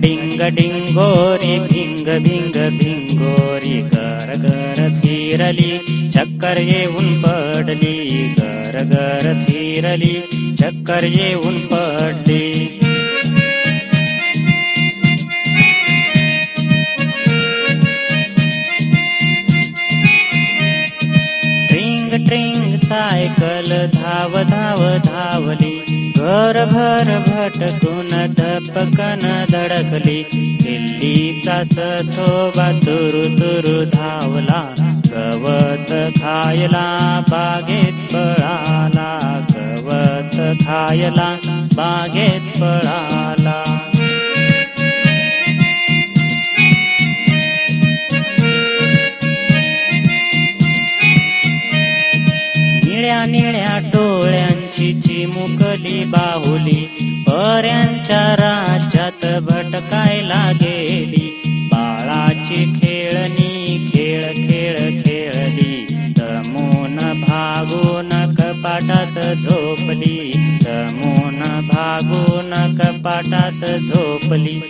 डिंग डिंगोरी भिंग भिंग भिंगोरी गर गर फिरली चक्कर येऊन पडली गर गर फिरली चक्कर येऊन पडली. ट्रिंग ट्रिंग सायकल धाव धाव धावली भरभर भटकून धपकन धडकली. दिल्लीचा ससोबा तुरु तुरु धावला. गवत खायला बागेत पळाला. गवत खायला बागेत पळाला. निळ्या निळ्या टो गेली बाहुली. पऱ्यांच्या राज्यात भटकायला गेली बाळाची खेळणी खेळ खेळ खेळली. दमून भागून कपाटात झोपली. दमून भागून कपाटात झोपली.